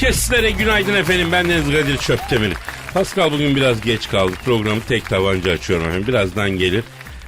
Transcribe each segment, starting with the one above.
Herkeslere günaydın efendim. Ben Deniz Kadir Çöptemir. Pascal bugün biraz geç kaldı. Programı tek tabanca açıyorum efendim. Birazdan gelir.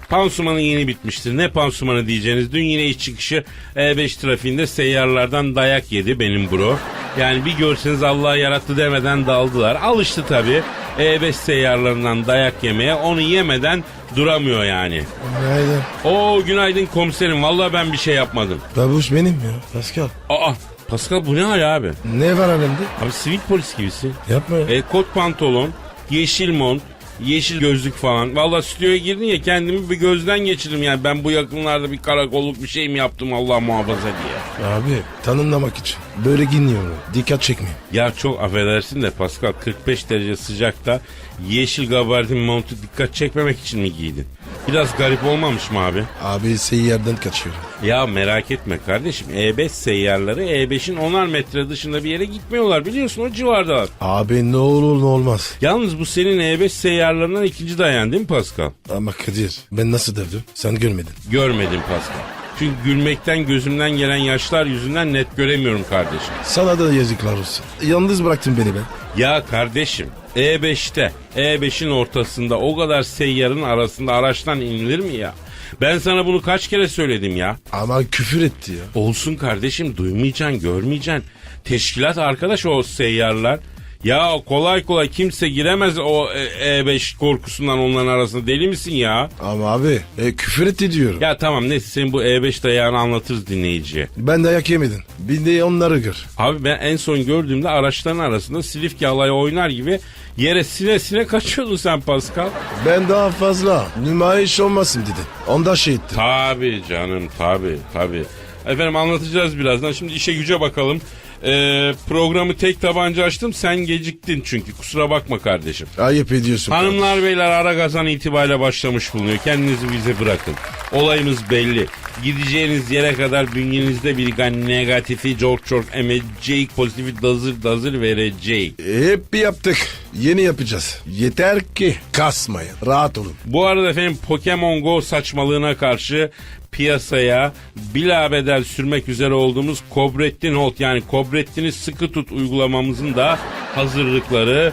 Pansumanı yeni bitmiştir. Ne pansumanı diyeceğiniz? Dün yine iş çıkışı E5 trafiğinde seyyarlardan dayak yedi benim bro. Yani bir görseniz Allah yarattı demeden daldılar. Alıştı tabii. E5 seyyarlarından dayak yemeye. Onu yemeden duramıyor yani. Günaydın. Oo günaydın komiserim. Vallahi ben bir şey yapmadım. Babuş benim ya. Pascal. Aa Pascal bu ne hal abi? Ne var alemde? Abi sivil polis gibisin. Yapma ya. E, kot pantolon, yeşil mont, yeşil gözlük falan. Vallahi stüdyoya girdin ya kendimi bir gözden geçirdim yani. Ben bu yakınlarda bir karakolluk bir şey mi yaptım Allah muhafaza diye. Abi tanımlamak için. Böyle giyiniyorum. Dikkat çekmeyin. Ya çok affedersin de Pascal 45 derece sıcakta yeşil gabardin montu dikkat çekmemek için mi giydin? Biraz garip olmamış mı abi? Abi seyyardan kaçıyorum. Ya merak etme kardeşim E5 seyyarları E5'in 10'ar metre dışında bir yere gitmiyorlar biliyorsun o civardalar. Abi ne olur ne olmaz. Yalnız bu senin E5 seyyarlarından ikinci dayan değil mi Pascal? Ama Kadir ben nasıl dövdüm? Sen görmedin. Görmedim Pascal. Çünkü gülmekten gözümden gelen yaşlar yüzünden net göremiyorum kardeşim. Sana da yazıklar olsun. Yalnız bıraktın beni ben. Ya kardeşim E5'te E5'in ortasında o kadar seyyarın arasında araçtan inilir mi ya? Ben sana bunu kaç kere söyledim ya? Ama küfür etti ya. Olsun kardeşim duymayacaksın görmeyeceksin. Teşkilat arkadaş o seyyarlar. Ya kolay kolay kimse giremez o E- E5 korkusundan onların arasında deli misin ya? Ama abi e, küfür etti diyorum. Ya tamam neyse senin bu E5 dayağını anlatırız dinleyiciye. Ben dayak yemedin. Bir de onları gör. Abi ben en son gördüğümde araçların arasında Silifke alayı oynar gibi yere sine sine kaçıyordun sen Pascal. Ben daha fazla nümayiş olmasın dedin. Onda şey ettim. Tabi canım tabi tabi. Efendim anlatacağız birazdan. Şimdi işe güce bakalım. Ee, programı tek tabanca açtım. Sen geciktin çünkü. Kusura bakma kardeşim. Ayıp ediyorsun. Hanımlar beyler ara gazan itibariyle başlamış bulunuyor. Kendinizi bize bırakın. Olayımız belli. Gideceğiniz yere kadar bünyenizde bir negatifi çok çok emecek, pozitifi dazır dazır verecek. Hep yaptık. Yeni yapacağız. Yeter ki kasmayın. Rahat olun. Bu arada efendim Pokemon Go saçmalığına karşı piyasaya bilabedel sürmek üzere olduğumuz Kobrettin Holt yani Kobrettin'i sıkı tut uygulamamızın da hazırlıkları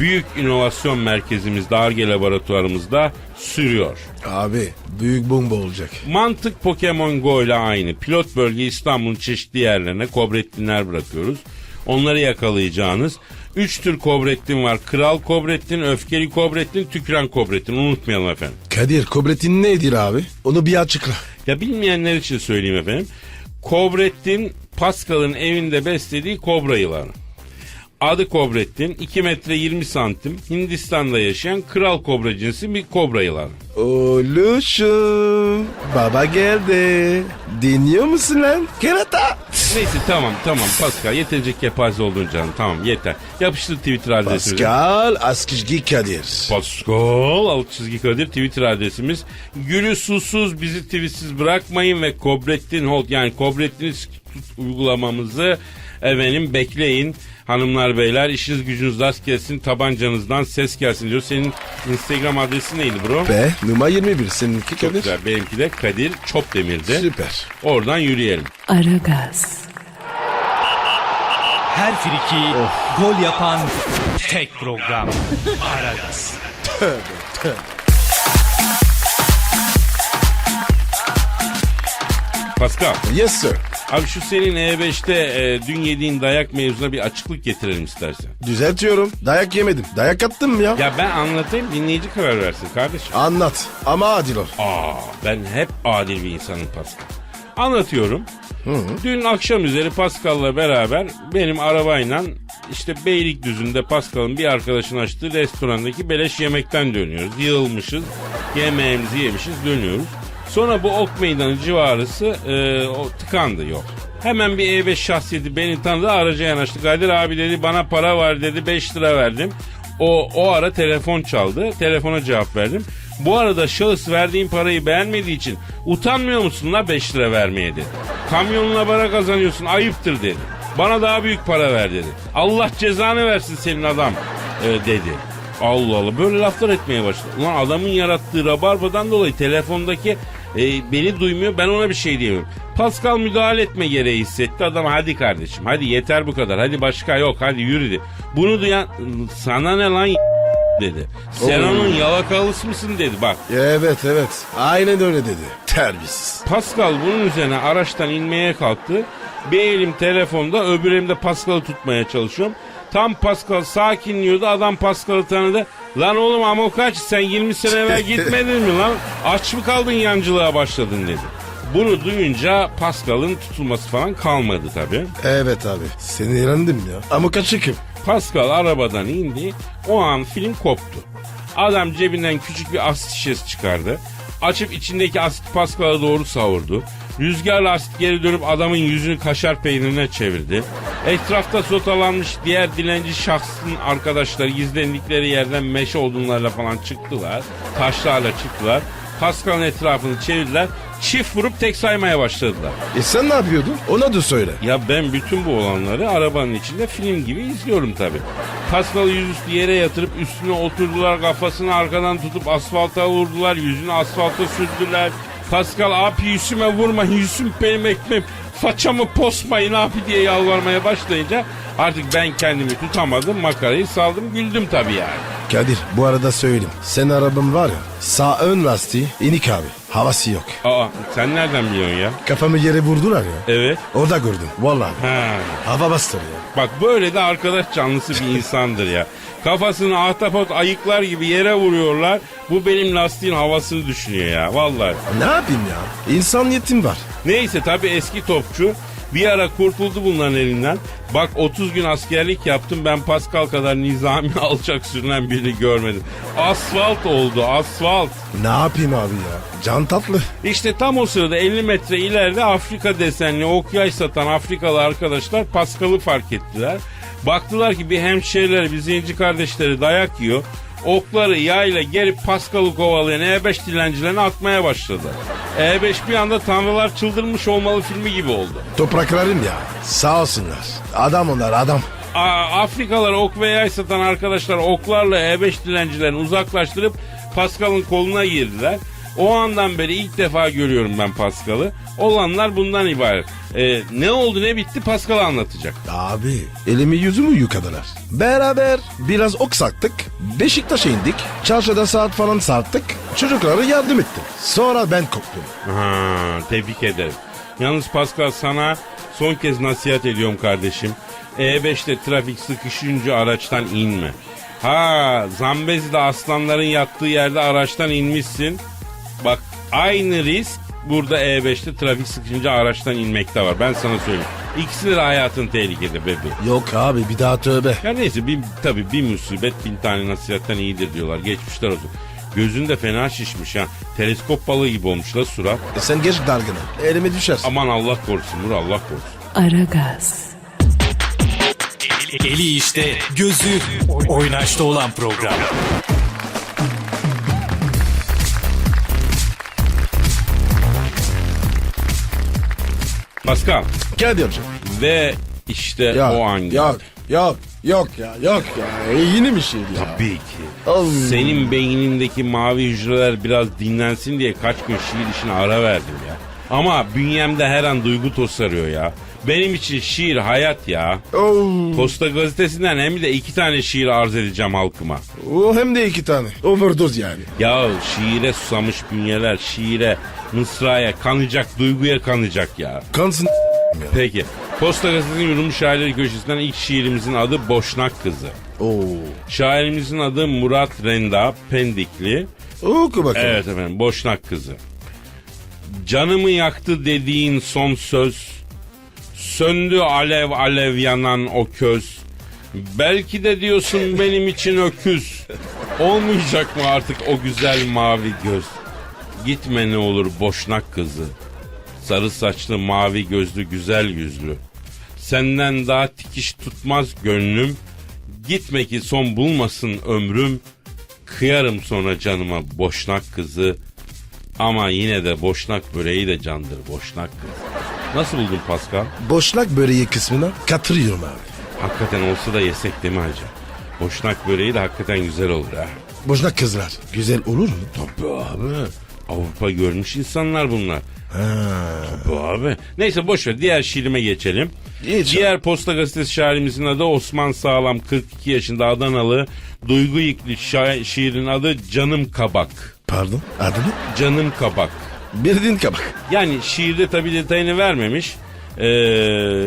büyük inovasyon merkezimizde ARGE laboratuvarımızda sürüyor. Abi büyük bomba olacak. Mantık Pokemon Go ile aynı. Pilot bölge İstanbul'un çeşitli yerlerine Kobrettinler bırakıyoruz. Onları yakalayacağınız Üç tür kobrettin var. Kral kobrettin, öfkeli kobrettin, tüküren kobrettin. Unutmayalım efendim. Kadir Kobrettin nedir abi? Onu bir açıkla. Ya bilmeyenler için söyleyeyim efendim. Kobrettin Pascal'ın evinde beslediği kobra yılanı. Adı Kobrettin 2 metre 20 santim Hindistan'da yaşayan kral kobra cinsi bir kobra yılanı. Oluşum. Baba geldi. Dinliyor musun lan? Kerata. Neyse tamam tamam Pascal yeterince kepaze oldun canım tamam yeter. Yapıştır Twitter adresimizi. Pascal Askizgi Kadir. Pascal alt çizgi Kadir Twitter adresimiz. Gülü susuz bizi tweetsiz bırakmayın ve Kobrettin Holt yani Kobrettin tut uygulamamızı efendim bekleyin. Hanımlar beyler işiniz gücünüz rast gelsin tabancanızdan ses gelsin diyor. Senin Instagram adresin neydi bro? Be numara 21 seninki Çok Kadir. güzel. Benimki de Kadir Çopdemir'di. Süper. Oradan yürüyelim. Aragaz, Her friki gol yapan tek program. Aragaz. Pascal. Yes sir. Abi şu senin E5'te e, dün yediğin dayak mevzuna bir açıklık getirelim istersen. Düzeltiyorum. Dayak yemedim. Dayak attım ya. Ya ben anlatayım dinleyici karar versin kardeşim. Anlat. Ama adil ol. Aa ben hep adil bir insanım Pascal. Anlatıyorum. Dün akşam üzeri Pascal'la beraber benim arabayla işte Beylikdüzü'nde Pascal'ın bir arkadaşın açtığı restorandaki beleş yemekten dönüyoruz. Yığılmışız, yemeğimizi yemişiz dönüyoruz. Sonra bu Ok Meydanı civarısı e, o tıkandı yok. Hemen bir E5 şahsiyeti beni tanıdı araca yanaştı. Kadir abi dedi bana para var dedi 5 lira verdim. O, o ara telefon çaldı. Telefona cevap verdim. Bu arada şahıs verdiğim parayı beğenmediği için utanmıyor musun la 5 lira vermeye dedi. Kamyonuna para kazanıyorsun ayıptır dedi. Bana daha büyük para ver dedi. Allah cezanı versin senin adam e, dedi. Allah Allah böyle laflar etmeye başladı. Ulan adamın yarattığı rabarbadan dolayı telefondaki E, beni duymuyor ben ona bir şey diyemiyorum. Pascal müdahale etme gereği hissetti. Adam hadi kardeşim hadi yeter bu kadar. Hadi başka yok hadi yürü dedi. Bunu duyan sana ne lan dedi. Sen Oo. onun yalakalısı mısın dedi bak. Evet evet. Aynen öyle dedi. Terbiyesiz. Pascal bunun üzerine araçtan inmeye kalktı. Bir elim telefonda öbür elimde Pascal'ı tutmaya çalışıyorum. Tam Pascal sakinliyordu adam Pascal'ı tanıdı. Lan oğlum amokaç sen 20 sene evvel gitmedin mi lan? Aç mı kaldın yancılığa başladın dedi. Bunu duyunca Pascal'ın tutulması falan kalmadı tabii. Evet abi. Seni eğlendim ya. Ama kaçıkım. Pascal arabadan indi. O an film koptu. Adam cebinden küçük bir asit şişesi çıkardı. Açıp içindeki asit Pascal'a doğru savurdu. Rüzgarla asit geri dönüp adamın yüzünü kaşar peynirine çevirdi. Etrafta sotalanmış diğer dilenci şahsın arkadaşları gizlendikleri yerden meşe odunlarla falan çıktılar. Taşlarla çıktılar. Pascal'ın etrafını çevirdiler. Çift vurup tek saymaya başladılar. E sen ne yapıyordun? Ona da söyle. Ya ben bütün bu olanları arabanın içinde film gibi izliyorum tabi. Pascal'ı yüzüstü yere yatırıp üstüne oturdular kafasını arkadan tutup asfalta vurdular yüzünü asfalta sürdüler. Pascal abi yüzüme vurma yüzüm benim ekmem façamı posmayın abi diye yalvarmaya başlayınca artık ben kendimi tutamadım makarayı saldım güldüm tabi yani. Kadir bu arada söyleyeyim. Sen araban var ya sağ ön lastiği inik abi. Havası yok. Aa sen nereden biliyorsun ya? Kafamı yere vurdular ya. Evet. Orada gördüm. Vallahi. Ha. Hava bastır ya. Bak böyle de arkadaş canlısı bir insandır ya. Kafasını ahtapot ayıklar gibi yere vuruyorlar. Bu benim lastiğin havasını düşünüyor ya vallahi. Ne yapayım ya? İnsan yetim var. Neyse tabii eski topçu bir ara kurtuldu bunların elinden. Bak 30 gün askerlik yaptım ben Pascal kadar nizami alçak sürünen birini görmedim. Asfalt oldu asfalt. Ne yapayım abi ya? Can tatlı. İşte tam o sırada 50 metre ileride Afrika desenli okyay satan Afrikalı arkadaşlar Pascal'ı fark ettiler. Baktılar ki bir hemşehrileri, bir zenci kardeşleri dayak yiyor. Okları yayla gelip Pascal'ı kovalayan E5 dilencilerini atmaya başladı. E5 bir anda tanrılar çıldırmış olmalı filmi gibi oldu. Topraklarım ya. Sağ olsunlar. Adam onlar adam. A- Afrikalara ok ve yay satan arkadaşlar oklarla E5 dilencilerini uzaklaştırıp Pascal'ın koluna girdiler. O andan beri ilk defa görüyorum ben Pascal'ı. Olanlar bundan ibaret. Ee, ne oldu ne bitti Pascal anlatacak. Abi elimi yüzümü yıkadılar. Beraber biraz ok saktık. Beşiktaş'a indik. Çarşıda saat falan sarttık. Çocuklara yardım ettim. Sonra ben koptum. Ha, tebrik ederim. Yalnız Pascal sana son kez nasihat ediyorum kardeşim. E5'te trafik sıkışınca araçtan inme. Ha Zambezi'de aslanların yattığı yerde araçtan inmişsin. Bak aynı risk burada E5'te trafik sıkışınca araçtan inmekte var. Ben sana söyleyeyim. İkisi de hayatın tehlikede bebeğim. Yok abi bir daha tövbe. Ya neyse bir, tabii bir musibet bin tane nasihatten iyidir diyorlar. Geçmişler olsun. Gözün de fena şişmiş ha. Teleskop balığı gibi olmuş la surat. E sen geç dargına. Elime düşersin. Aman Allah korusun Nur Allah korusun. Aragaz, Eli işte, gözü oynaşta olan program. Pascal Kadir'cim. ve işte Ya, o an geldi. Yok yok yok ya yok ya. E, yeni bir şey ya. Tabii ki. Allah. Senin beynindeki mavi hücreler biraz dinlensin diye kaç gün şiir işine ara verdim ya. Ama bünyemde her an duygu tosarıyor ya. Benim için şiir hayat ya. Oo. Posta gazetesinden hem de iki tane şiir arz edeceğim halkıma. O hem de iki tane. Overdose yani. Ya şiire susamış bünyeler şiire, mısraya, kanacak, duyguya kanacak ya. Kansın Peki. Posta Gazetesi'nin yorum şairleri köşesinden ilk şiirimizin adı Boşnak Kızı. Oo. Şairimizin adı Murat Renda Pendikli. Oku bakalım. Evet efendim Boşnak Kızı. Canımı yaktı dediğin son söz. Söndü alev alev yanan o köz. Belki de diyorsun benim için öküz. Olmayacak mı artık o güzel mavi göz? Gitme ne olur boşnak kızı. Sarı saçlı mavi gözlü güzel yüzlü. Senden daha tikiş tutmaz gönlüm. Gitme ki son bulmasın ömrüm. Kıyarım sonra canıma boşnak kızı. Ama yine de boşnak böreği de candır boşnak kız. Nasıl buldun Pascal? Boşnak böreği kısmına katılıyorum abi. Hakikaten olsa da yesek değil mi hacı? Boşnak böreği de hakikaten güzel olur ha. Boşnak kızlar. Güzel olur mu? Tabii abi. Avrupa görmüş insanlar bunlar. Bu abi. Neyse boş ver diğer şiirime geçelim. Geç diğer Posta Gazetesi şairimizin adı Osman Sağlam 42 yaşında Adanalı. Duygu yüklü şa- şiirin adı Canım Kabak. Pardon adı ne? Canım Kabak. Bildiğin kabak. Yani şiirde tabii detayını vermemiş. Ee,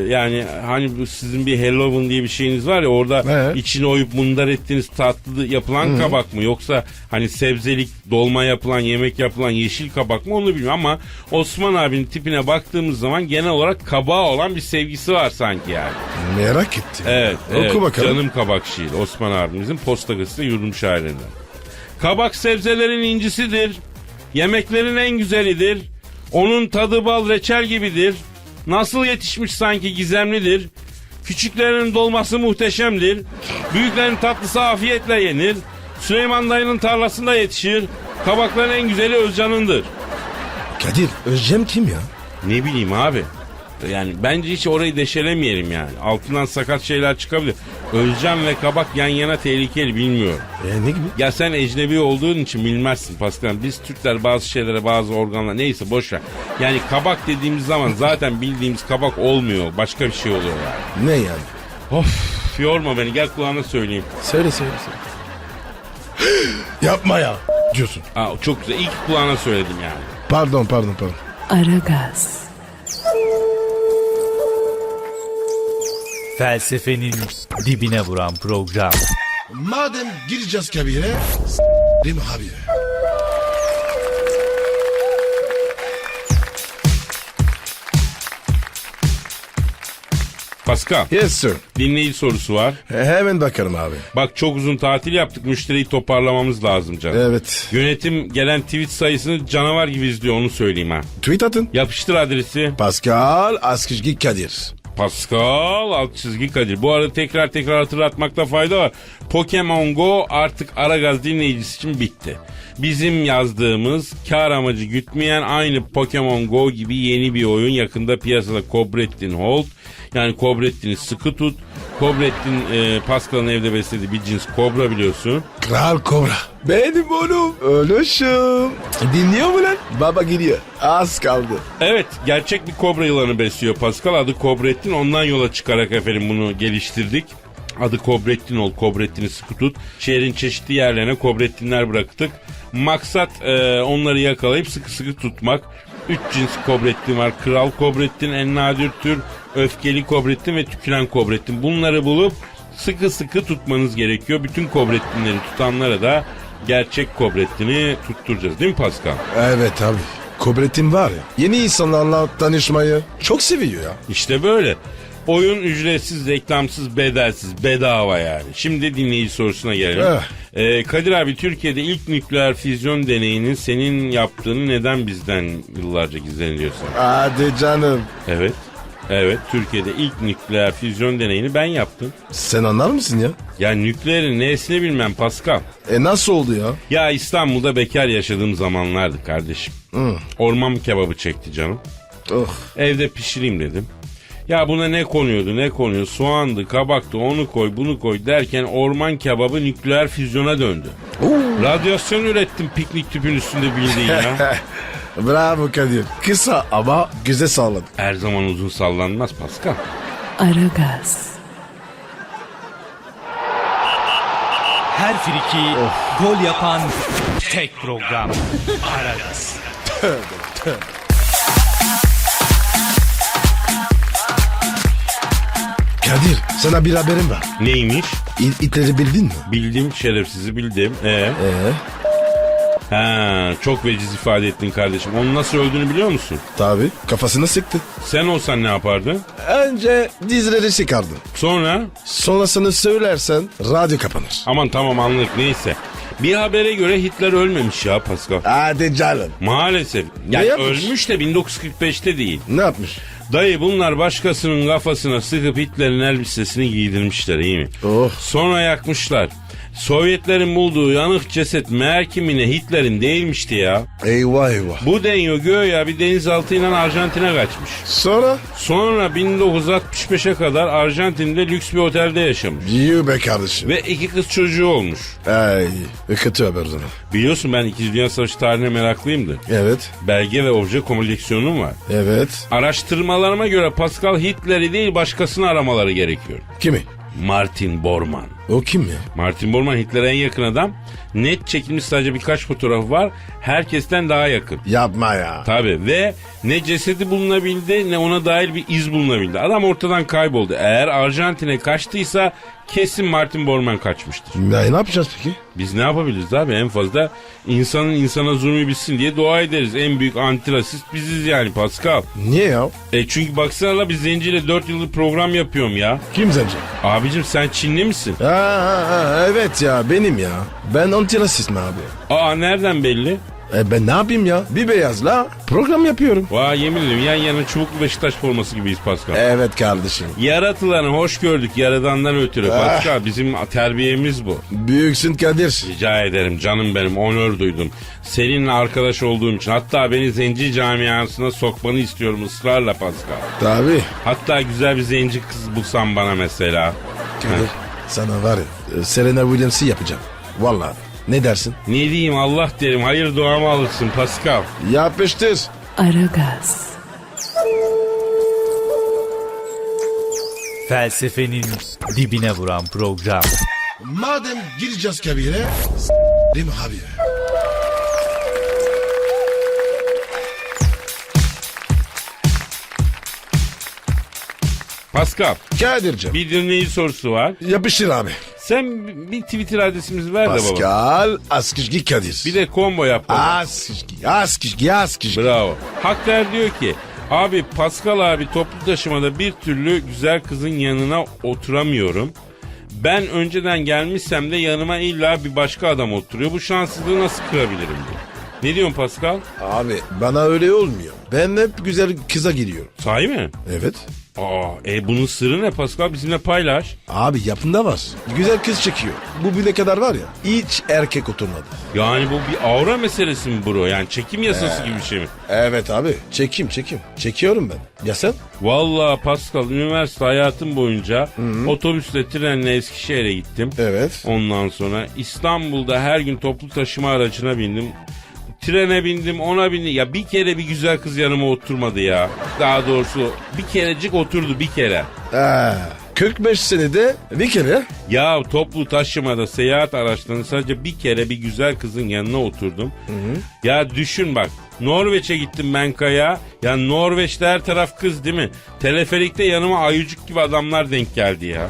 yani hani bu sizin bir Halloween diye bir şeyiniz var ya orada Evet. içine oyup mundar ettiğiniz tatlı yapılan kabak mı yoksa hani sebzelik dolma yapılan yemek yapılan yeşil kabak mı onu bilmiyorum ama Osman abinin tipine baktığımız zaman genel olarak kabağa olan bir sevgisi var sanki yani. Merak ettim. Evet, Oku evet. bakalım. Canım kabak şiir Osman abimizin posta gazetesi yurdum şairinden. Kabak sebzelerin incisidir. Yemeklerin en güzelidir. Onun tadı bal reçel gibidir. Nasıl yetişmiş sanki gizemlidir. Küçüklerin dolması muhteşemdir. Büyüklerin tatlısı afiyetle yenir. Süleyman dayının tarlasında yetişir. Kabakların en güzeli Özcan'ındır. Kadir Özcem kim ya? Ne bileyim abi. Yani bence hiç orayı deşelemeyelim yani. Altından sakat şeyler çıkabilir. Özcan ve kabak yan yana tehlikeli bilmiyorum. E ne gibi? Ya sen ecnebi olduğun için bilmezsin Pascal. Biz Türkler bazı şeylere bazı organlar neyse boş ver. Yani kabak dediğimiz zaman zaten bildiğimiz kabak olmuyor. Başka bir şey oluyor yani. Ne yani? Of yorma beni gel kulağına söyleyeyim. Söyle söyle söyle. Yapma ya. Diyorsun. Aa, çok güzel ilk kulağına söyledim yani. Pardon pardon pardon. Aragaz, Felsefenin dibine vuran program. Madem gireceğiz kabire mi abi? Pascal Yes sir. dinleyici sorusu var. E, hemen bakarım abi. Bak çok uzun tatil yaptık müşteriyi toparlamamız lazım canım. Evet. Yönetim gelen tweet sayısını canavar gibi izliyor onu söyleyeyim ha. Tweet atın. Yapıştır adresi. Pascal Askışgi Kadir. Pascal alt çizgi Kadir. Bu arada tekrar tekrar hatırlatmakta fayda var. Pokemon Go artık Aragaz dinleyicisi için bitti. Bizim yazdığımız kar amacı gütmeyen aynı Pokemon Go gibi yeni bir oyun yakında piyasada Cobrettin Hold. Yani Cobrettin'i sıkı tut. Cobrettin e, Pascal'ın evde beslediği bir cins kobra biliyorsun. Kral Kobra. Benim oğlum. Ölüşüm. Dinliyor mu lan? Baba gidiyor. Az kaldı. Evet gerçek bir kobra yılanı besliyor Pascal. Adı Kobrettin. Ondan yola çıkarak efendim bunu geliştirdik. Adı Kobrettin ol. Kobrettin'i sıkı tut. Şehrin çeşitli yerlerine Kobrettinler bıraktık. Maksat e, onları yakalayıp sıkı sıkı tutmak. Üç cins Kobrettin var. Kral Kobrettin, en nadir tür, öfkeli Kobrettin ve tüküren Kobrettin. Bunları bulup sıkı sıkı tutmanız gerekiyor. Bütün Kobrettinleri tutanlara da gerçek Kobrettin'i tutturacağız değil mi Pascal? Evet abi. Kobretin var ya. Yeni insanlarla tanışmayı çok seviyor ya. İşte böyle. Oyun ücretsiz, reklamsız, bedelsiz, bedava yani. Şimdi dinleyici sorusuna gelelim. Eh. Ee, Kadir abi Türkiye'de ilk nükleer füzyon deneyinin senin yaptığını neden bizden yıllarca gizleniyorsun? Hadi canım. Evet. Evet Türkiye'de ilk nükleer füzyon deneyini ben yaptım. Sen anlar mısın ya? Ya nükleerin nesini bilmem Pascal. E nasıl oldu ya? Ya İstanbul'da bekar yaşadığım zamanlardı kardeşim. Orman kebabı çekti canım. Oh. Evde pişireyim dedim. Ya buna ne konuyordu ne konuyor soğandı kabaktı onu koy bunu koy derken orman kebabı nükleer füzyona döndü. Radyasyon ürettim piknik tüpün üstünde bildiğin ya. Bravo Kadir. Kısa ama güzel salladı. Her zaman uzun sallanmaz Pascal. Aragaz, Her friki gol yapan tek program. Aragaz. Kadir sana bir haberim var. Neymiş? İ- itleri bildin mi? Bildim şerefsizi bildim. Ee? Ee? Ha, çok veciz ifade ettin kardeşim. Onun nasıl öldüğünü biliyor musun? Tabi kafasını sıktı. Sen olsan ne yapardın? Önce dizleri çıkardı. Sonra? Sonrasını söylersen radyo kapanır. Aman tamam anladık neyse. Bir habere göre Hitler ölmemiş ya Pascal. Hadi canım. Maalesef. Yani yapmış? ölmüş de 1945'te değil. Ne yapmış? Dayı bunlar başkasının kafasına sıkıp Hitler'in elbisesini giydirmişler iyi mi? Oh. Sonra yakmışlar. Sovyetlerin bulduğu yanık ceset meğer kimine Hitler'in değilmişti ya. Eyvah eyvah. Bu deniyor göğe bir denizaltıyla Arjantin'e kaçmış. Sonra? Sonra 1965'e kadar Arjantin'de lüks bir otelde yaşamış. Yuh be kardeşim. Ve iki kız çocuğu olmuş. Ay kötü haber zaman. Biliyorsun ben 2. Dünya Savaşı tarihine meraklıyımdır. Evet. Belge ve obje koleksiyonum var. Evet. Araştırmalarıma göre Pascal Hitler'i değil başkasını aramaları gerekiyor. Kimi? Martin Bormann. O kim ya? Martin Bormann Hitler'e en yakın adam. Net çekilmiş sadece birkaç fotoğrafı var. Herkesten daha yakın. Yapma ya. Tabii ve ne cesedi bulunabildi ne ona dair bir iz bulunabildi. Adam ortadan kayboldu. Eğer Arjantin'e kaçtıysa kesin Martin Bormann kaçmıştır. Ya, ne yapacağız peki? Biz ne yapabiliriz abi en fazla insanın insana zulmü bitsin diye dua ederiz. En büyük antirasist biziz yani Pascal. Niye ya? E çünkü baksana la biz zenciyle 4 yıldır program yapıyorum ya. Kim sence? Abicim sen Çinli misin? Ha, ha, ha, evet ya benim ya. Ben antirasistim abi. Aa nereden belli? E ben ne yapayım ya? Bir beyazla program yapıyorum. Vay yemin ederim yan yana çubuklu Beşiktaş forması gibiyiz Pascal. Evet kardeşim. Yaratılanı hoş gördük yaradandan ötürü. Pascal bizim terbiyemiz bu. Büyüksün Kadir. Rica ederim canım benim onur duydum. Seninle arkadaş olduğum için hatta beni zenci camiasına sokmanı istiyorum ısrarla Pascal. Tabii. Hatta güzel bir zenci kız bulsan bana mesela. Kadir sana var ya e, Serena Williams'ı yapacağım. Vallahi. Ne dersin? Ne diyeyim Allah derim hayır duamı alırsın Pascal. Yapıştır. Aragaz, Felsefenin dibine vuran program. Madem gireceğiz kabire mi abi? Pascal Kadir'cim. bir dinleyici sorusu var. Yapıştır abi. Sen bir Twitter adresimizi ver de baba. Pascal Askışgi Kadir. Bir de combo yap baba. Askışgi, Askışgi, Askışgi. Bravo. Hakler diyor ki abi Pascal abi toplu taşımada bir türlü güzel kızın yanına oturamıyorum. Ben önceden gelmişsem de yanıma illa bir başka adam oturuyor. Bu şanssızlığı nasıl kırabilirim diyor. Ne diyorsun Pascal? Abi bana öyle olmuyor. Ben hep güzel kıza giriyorum. Sahi mi? Evet. Aa, e bunun sırrı ne Pascal? Bizimle paylaş. Abi yapında var. Güzel kız çekiyor. Bu bile kadar var ya. Hiç erkek oturmadı. Yani bu bir aura meselesi mi bro? Yani çekim yasası gibi bir şey mi? Evet abi. Çekim çekim. Çekiyorum ben. Ya sen? Vallahi Pascal üniversite hayatım boyunca otobüsle trenle Eskişehir'e gittim. Evet. Ondan sonra İstanbul'da her gün toplu taşıma aracına bindim. Trene bindim ona bindim. Ya bir kere bir güzel kız yanıma oturmadı ya. Daha doğrusu bir kerecik oturdu bir kere. Ha, 45 senede bir kere. Ya toplu taşımada seyahat araçlarında sadece bir kere bir güzel kızın yanına oturdum. Ya düşün bak Norveç'e gittim ben kaya. Ya Norveç'te her taraf kız değil mi? Teleferikte yanıma ayıcık gibi adamlar denk geldi ya. Ya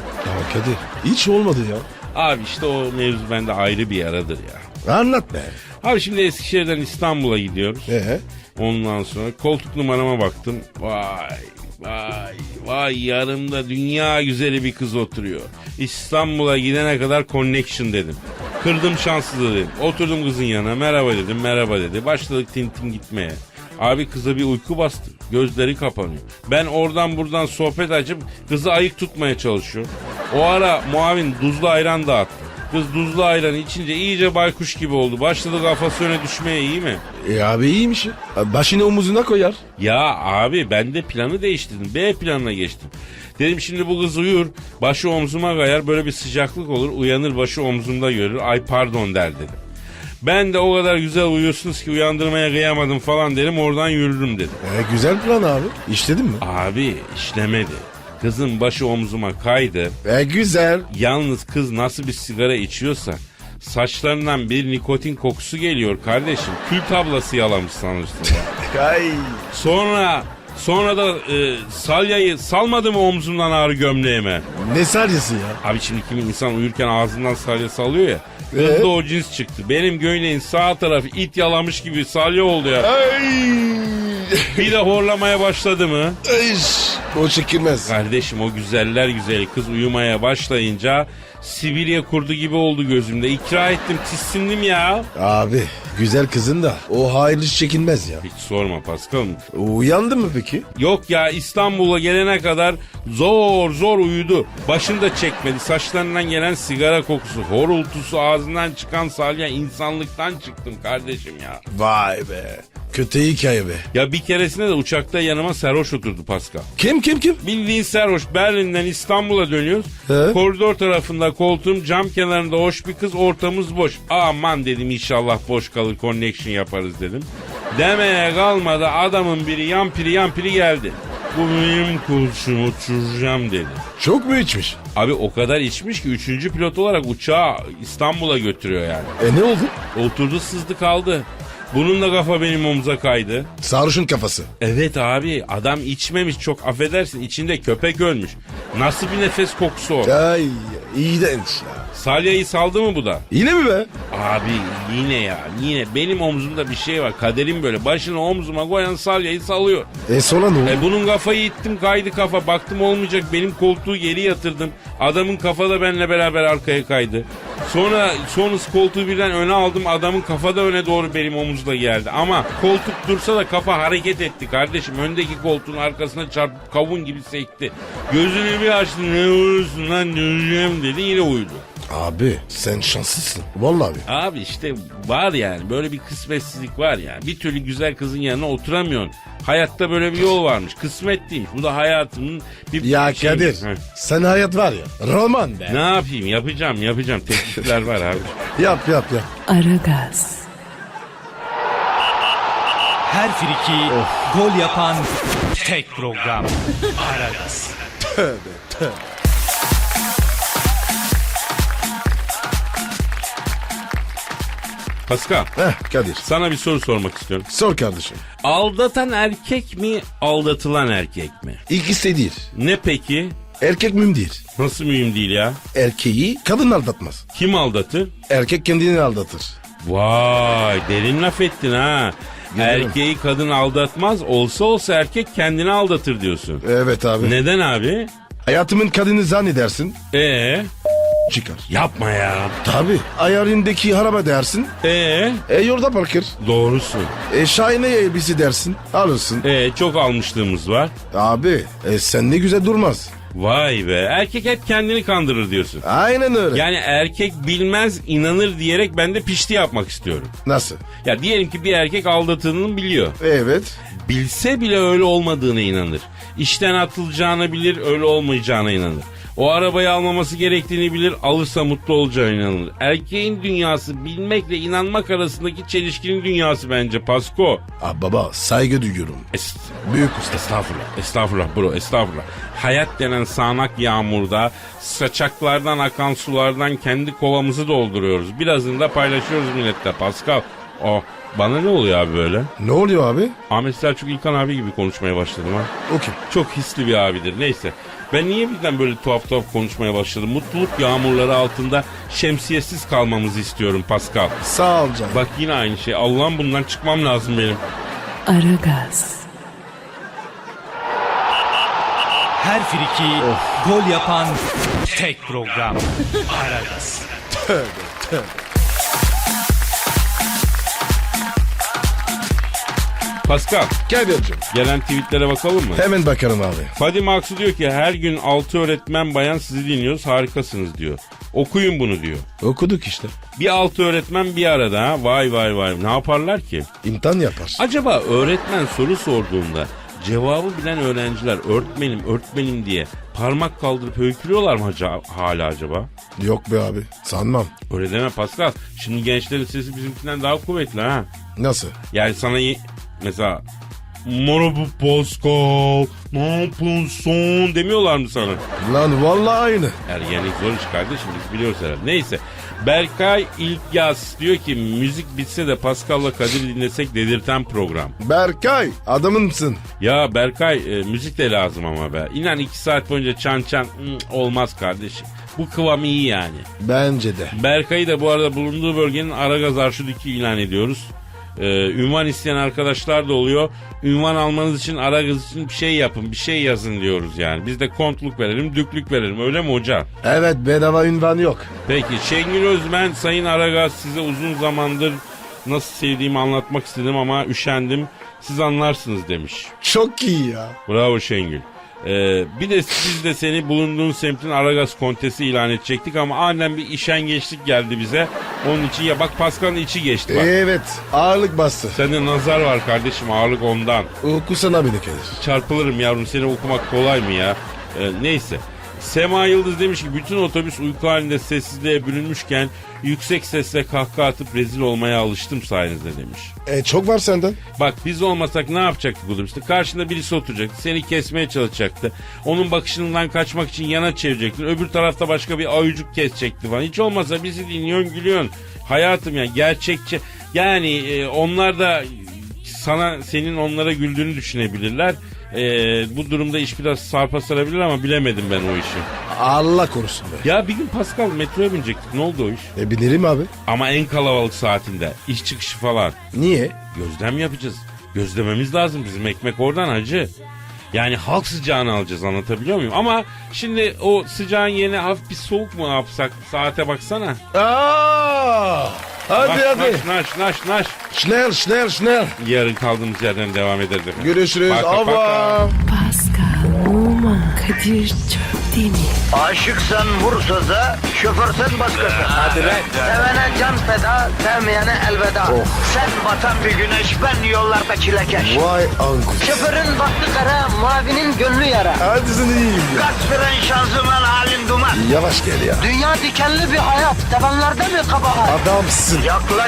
Kadir hiç olmadı ya. Abi işte o mevzu bende ayrı bir yaradır ya. Anlat be. Abi şimdi Eskişehir'den İstanbul'a gidiyoruz. Ee? Ondan sonra koltuk numarama baktım. Vay vay vay yanımda dünya güzeli bir kız oturuyor. İstanbul'a gidene kadar connection dedim. Kırdım şanssızlığı dedim. Oturdum kızın yanına merhaba dedim merhaba dedi. Başladık tintin gitmeye. Abi kıza bir uyku bastı. Gözleri kapanıyor. Ben oradan buradan sohbet açıp kızı ayık tutmaya çalışıyorum. O ara muavin tuzlu ayran dağıttı. Kız tuzlu ayranı içince iyice baykuş gibi oldu. Başladı kafası öne düşmeye iyi mi? E abi iyiymiş. Başını omuzuna koyar. Ya abi ben de planı değiştirdim. B planına geçtim. Dedim şimdi bu kız uyur. Başı omzuma kayar. Böyle bir sıcaklık olur. Uyanır başı omzumda görür. Ay pardon der dedim. Ben de o kadar güzel uyuyorsunuz ki uyandırmaya kıyamadım falan derim. Oradan yürürüm dedim. E, güzel plan abi. İşledin mi? Abi işlemedi. Kızın başı omzuma kaydı. E güzel. Yalnız kız nasıl bir sigara içiyorsa saçlarından bir nikotin kokusu geliyor kardeşim. Kül tablası yalamış sanırsın. Ay. Sonra sonra da e, salyayı salmadı mı omzumdan ağrı gömleğime? Ne salyası ya? Abi şimdi kimi insan uyurken ağzından salya salıyor ya. Ee? Kızda o cins çıktı. Benim göğneğin sağ tarafı it yalamış gibi salya oldu ya. Ay. Bir de horlamaya başladı mı? Ay. O çekilmez. Kardeşim o güzeller güzeli kız uyumaya başlayınca Sibirya kurdu gibi oldu gözümde. İkra ettim tissindim ya. Abi güzel kızın da o hayırlı çekilmez ya. Hiç sorma Pascal. Uyandı mı peki? Yok ya İstanbul'a gelene kadar zor zor uyudu. Başını da çekmedi. Saçlarından gelen sigara kokusu, horultusu, ağzından çıkan salya insanlıktan çıktım kardeşim ya. Vay be. Kötü hikaye be. Ya bir keresinde de uçakta yanıma serhoş oturdu Pascal. Kim kim kim? Bildiğin serhoş Berlin'den İstanbul'a dönüyoruz. He? Koridor tarafında koltuğum cam kenarında hoş bir kız ortamız boş. Aman dedim inşallah boş kalır connection yaparız dedim. Demeye kalmadı adamın biri yampiri yampiri geldi. Bu benim kurşum uçuracağım dedi. Çok mu içmiş? Abi o kadar içmiş ki üçüncü pilot olarak uçağı İstanbul'a götürüyor yani. E ne oldu? Oturdu sızdı kaldı. Bunun da kafa benim omuza kaydı. Sarhoşun kafası. Evet abi adam içmemiş çok affedersin içinde köpek ölmüş. Nasıl bir nefes kokusu o? Ay iğrenç ya. Salyayı saldı mı bu da? Yine mi be? Abi yine ya yine benim omzumda bir şey var kaderim böyle başını omzuma koyan salyayı salıyor. E sonra ne oldu? E bunun kafayı ittim kaydı kafa baktım olmayacak benim koltuğu geri yatırdım. Adamın kafa da benimle beraber arkaya kaydı. Sonra sonrası koltuğu birden öne aldım adamın kafa da öne doğru benim omuzda geldi. Ama koltuk dursa da kafa hareket etti kardeşim. Öndeki koltuğun arkasına çarpıp kavun gibi sekti. Gözünü bir açtı ne uyuyorsun lan döneceğim dedi yine uyudu. Abi sen şanslısın. Vallahi abi. Abi işte var yani böyle bir kısmetsizlik var yani. Bir türlü güzel kızın yanına oturamıyorsun. Hayatta böyle bir yol varmış. Kısmet değilmiş. Bu da hayatımın bir Ya şey- Kadir Heh. sen hayat var ya roman be. Ne yapayım? Yapacağım, yapacağım. Teklifler var abi. Yap yap yap. Aragaz, Her friki gol yapan tek program. Aragaz. Pascal, Heh Kadir. sana bir soru sormak istiyorum. Sor kardeşim. Aldatan erkek mi, aldatılan erkek mi? İkisi değil. Ne peki? Erkek mühim değil. Nasıl mühim değil ya? Erkeği kadın aldatmaz. Kim aldatır? Erkek kendini aldatır. Vay, derin laf ettin ha. Gelirim. Erkeği kadın aldatmaz, olsa olsa erkek kendini aldatır diyorsun. Evet abi. Neden abi? Hayatımın kadını zannedersin Ee, çıkar. yapma ya. Tabi. Ayarındaki araba dersin. Ee, E yolda bırakır. doğrusun. E şahane elbise dersin. Alırsın. Ee, çok almışlığımız var. Abi e, sen ne güzel durmaz. Vay be, erkek hep kendini kandırır diyorsun. Aynen öyle. Yani erkek bilmez inanır diyerek ben de pişti yapmak istiyorum. Nasıl? Ya diyelim ki bir erkek aldatıldığını biliyor. Evet. Bilse bile öyle olmadığına inanır. İşten atılacağını bilir öyle olmayacağına inanır. O arabayı almaması gerektiğini bilir alırsa mutlu olacağına inanır. Erkeğin dünyası bilmekle inanmak arasındaki çelişkinin dünyası bence Pasko. Abi baba saygı duyuyorum. Es- Büyük usta. Estağfurullah, estağfurullah bro, estağfurullah. Hayat denen sağanak yağmurda saçaklardan akan sulardan kendi kovamızı dolduruyoruz. Birazını da paylaşıyoruz millette Pascal. Oh, bana ne oluyor abi böyle? Ne oluyor abi? Ahmet Selçuk İlkan abi gibi konuşmaya başladım ha. O kim? Çok hisli bir abidir neyse. Ben niye birden böyle tuhaf tuhaf konuşmaya başladım? Mutluluk yağmurları altında şemsiyesiz kalmamızı istiyorum Pascal. Sağ ol canım. Bak yine aynı şey. Allah'ım bundan çıkmam lazım benim. Aragaz, Her friki gol yapan tek program. Aragaz. Pascal Kadir'cim. gelen tweetlere bakalım mı? Hemen bakarım abi. Fadime Aksu diyor ki her gün 6 öğretmen bayan sizi dinliyoruz harikasınız diyor. Okuyun bunu diyor. Okuduk işte. Bir altı öğretmen bir arada ha. Vay vay vay. Ne yaparlar ki? İmtihan yapar. Acaba öğretmen soru sorduğunda cevabı bilen öğrenciler öğretmenim öğretmenim diye parmak kaldırıp höykürüyorlar mı aca- hala acaba? Yok be abi. Sanmam. Öyle deme Pascal. Şimdi gençlerin sesi bizimkinden daha kuvvetli ha. Nasıl? Yani sana mesela Merhaba Pascal ne yapıyorsun demiyorlar mı sana? Lan vallahi aynı. Ergenlik zor iş kardeşim biz biliyoruz herhalde. Neyse. Berkay İlkyas diyor ki müzik bitse de Pascal'la Kadir dinlesek dedirten program. Berkay adamımsın. Ya Berkay e, müzik de lazım ama be. İnan iki saat boyunca çan çan hmm, olmaz kardeşim. Bu kıvam iyi yani. Bence de. Berkay'ı da bu arada bulunduğu bölgenin Aragaz Arşudiki ilan ediyoruz. Ee, ünvan isteyen arkadaşlar da oluyor. Ünvan almanız için Aragaz için bir şey yapın, bir şey yazın diyoruz yani. Biz de kontluk verelim, düklük verelim. Öyle mi hocam? Evet bedava ünvan yok. Peki Şengül Özmen, Sayın Aragaz size uzun zamandır nasıl sevdiğimi anlatmak istedim ama üşendim. Siz anlarsınız demiş. Çok iyi ya. Bravo Şengül. Ee, bir de biz de seni bulunduğun semtin Aragaz kontesi ilan edecektik ama aniden bir işengeçlik geldi bize. Onun için ya bak Pascal'ın içi geçti bak. Evet ağırlık bastı. Sende nazar var kardeşim ağırlık ondan. Okusana beni Kadir. Çarpılırım yavrum seni okumak kolay mı ya? Ee, neyse. Sema Yıldız demiş ki bütün otobüs uyku halinde sessizliğe bürünmüşken yüksek sesle kahkaha atıp rezil olmaya alıştım sayenizde demiş. E, çok var senden. Bak biz olmasak ne yapacaktık otobüste? Karşında birisi oturacaktı. Seni kesmeye çalışacaktı. Onun bakışından kaçmak için yana çevirecektin. Öbür tarafta başka bir ayucuk kesecekti falan. Hiç olmazsa bizi dinliyorsun gülüyorsun. Hayatım ya gerçekçi. Yani e, onlar da sana senin onlara güldüğünü düşünebilirler. E, bu durumda iş biraz sarpa sarabilir ama bilemedim ben o işi. Allah korusun be. Ya bir gün Pascal metroya binecektik. Ne oldu o iş? E binerim abi. Ama en kalabalık saatinde. iş çıkışı falan. Niye? Gözlem yapacağız. Gözlememiz lazım bizim ekmek oradan acı. Yani halk sıcağını alacağız anlatabiliyor muyum? Ama şimdi o sıcağın yerine hafif bir soğuk mu yapsak? Saate baksana. Aa! Hadi naş, hadi. Naş naş naş naş. Schnell schnell schnell. Yarın kaldığımız yerden devam ederiz efendim. Görüşürüz. Paka. Pascal, Oman, Kadir çok değil mi? Aşıksan vursa da, şoförsen başkasın. Hadi Sevene can feda, sevmeyene elveda. Sen batan bir güneş, ben yollarda çilekeş. Vay anku. Şoförün baktı kara, mavinin gönlü yara. Hadi sen iyiyim ya. Kasperen şanzıman halin duman. Yavaş gel ya. Dünya dikenli bir hayat, sevenlerde mi kabahar? Adamsın. Yaklaş